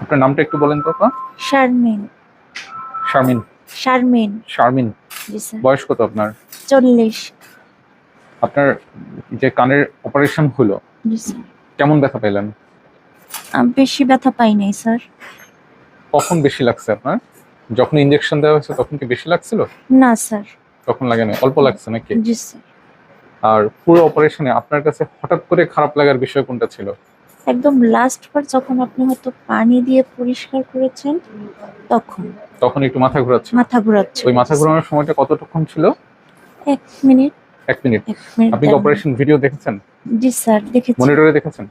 আপনার নামটা একটু বলেন তো আপা। শারমিন। শারমিন। শারমিন। শারমিন। জি স্যার। বয়স কত আপনার? চল্লিশ। আপনার যে কানের অপারেশন হলো জি স্যার। কেমন ব্যথা পেলেন আমি বেশি ব্যথা পাই নাই স্যার। কখন বেশি লাগছে আপনার? যখন ইঞ্জেকশন দেওয়া হয়েছে তখন কি বেশি লাগছিল? না স্যার। তখন লাগে না অল্প লাগছে নাকি? জি স্যার। আর পুরো অপারেশনে আপনার কাছে হঠাৎ করে খারাপ লাগার বিষয় কোনটা ছিল? একদম লাস্ট বার যখন আপনি হয়তো পানি দিয়ে পরিষ্কার করেছেন তখন। তখন একটু মাথা ঘোরাচ্ছে মাথা ঘোরাচ্ছে ওই মাথা ঘোরানোর সময়টা কতটুকুন ছিল? এক মিনিট। এক মিনিট। আপনি কি অপারেশন ভিডিও দেখেছেন? জি স্যার দেখেছি। মনিটরে দেখেছেন?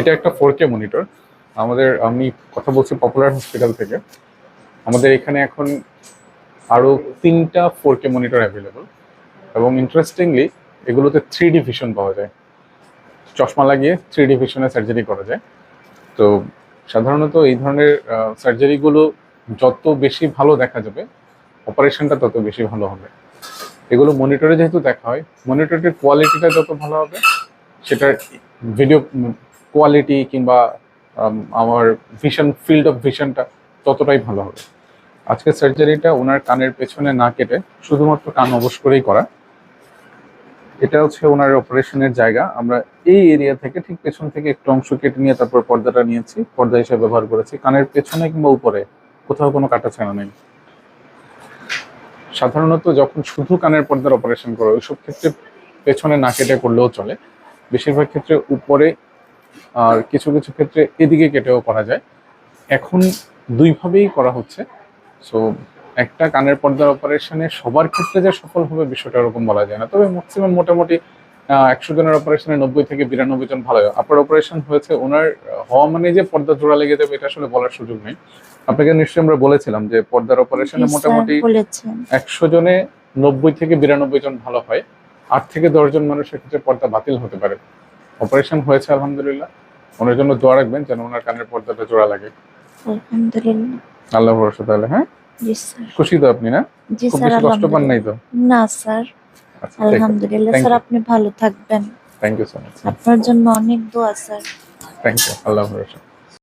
এটা একটা ফোর কে মনিটর আমাদের আমি কথা বলছি পপুলার হসপিটাল থেকে। আমাদের এখানে এখন আরও তিনটা ফোর কে মনিটর অ্যাভেলেবল এবং ইন্টারেস্টিংলি এগুলোতে থ্রি ডি ভিশন পাওয়া যায়। চশমা লাগিয়ে থ্রি ডি ভিশনে সার্জারি করা যায়। তো সাধারণত এই ধরনের সার্জারিগুলো যত বেশি ভালো দেখা যাবে অপারেশনটা তত বেশি ভালো হবে। এগুলো মনিটরে যেহেতু দেখা হয় মনিটরের কোয়ালিটিটা যত ভালো হবে, সেটার ভিডিও কোয়ালিটি কিংবা আমার ভিশন ফিল্ড অফ ভিশনটা ততটাই ভালো হবে। আজকের সার্জারিটা ওনার কানের পেছনে না কেটে শুধুমাত্র কান অবশ করেই করা। এটা হচ্ছে ওনার অপারেশনের জায়গা। আমরা এই এরিয়া থেকে ঠিক পেছন থেকে একটু অংশ কেটে নিয়ে তারপর পর্দাটা নিয়েছি। পর্দা হিসেবে ব্যবহার করেছি। কানের পেছনে কিংবা উপরে কোথাও কোনো কাটা ছাড়া নেই। সাধারণত যখন শুধু কানের পর্দার অপারেশন করে ওইসব ক্ষেত্রে পেছনে না কেটে করলেও চলে। বেশিরভাগ ক্ষেত্রে উপরে আর কিছু কিছু ক্ষেত্রে এদিকে কেটেও করা যায়। এখন দুইভাবেই করা হচ্ছে। সো একটা কানের পর্দার অপারেশনে সবার ক্ষেত্রে যে সফল হবে বিষয়টা এরকম বলা যায় না। তবে ম্যাক্সিমাম মোটামুটি একশো জনের অপারেশনে নব্বই থেকে বিরানব্বই জন ভালো হয়। আপনার অপারেশন হয়েছে ওনার হওয়া মানে যে পর্দা জোড়া লেগে যাবে এটা আসলে বলার সুযোগ নেই। আপনাকে নিশ্চয়ই আমরা বলেছিলাম যে পর্দার অপারেশনে মোটামুটি একশো জনে নব্বই থেকে বিরানব্বই জন ভালো হয়। আট থেকে দশ জন মানুষের ক্ষেত্রে পর্দা বাতিল হতে পারে। অপারেশন হয়েছে আলহামদুলিল্লাহ। ওনার জন্য দোয়া রাখবেন যেন ওনার কানের পর্দাটা জোড়া লাগে। আলহামদুলিল্লাহ। আল্লাহ ভরসা তাহলে হ্যাঁ? খুশি তো আপনি না? জি স্যার কষ্ট পান নাই তো? না স্যার আচ্ছা আলহামদুলিল্লাহ স্যার আপনি ভালো থাকবেন। থ্যাংক ইউ সো মাচ আপনার জন্য অনেক দোয়া স্যার। থ্যাংক ইউ আল্লাহ ভরসা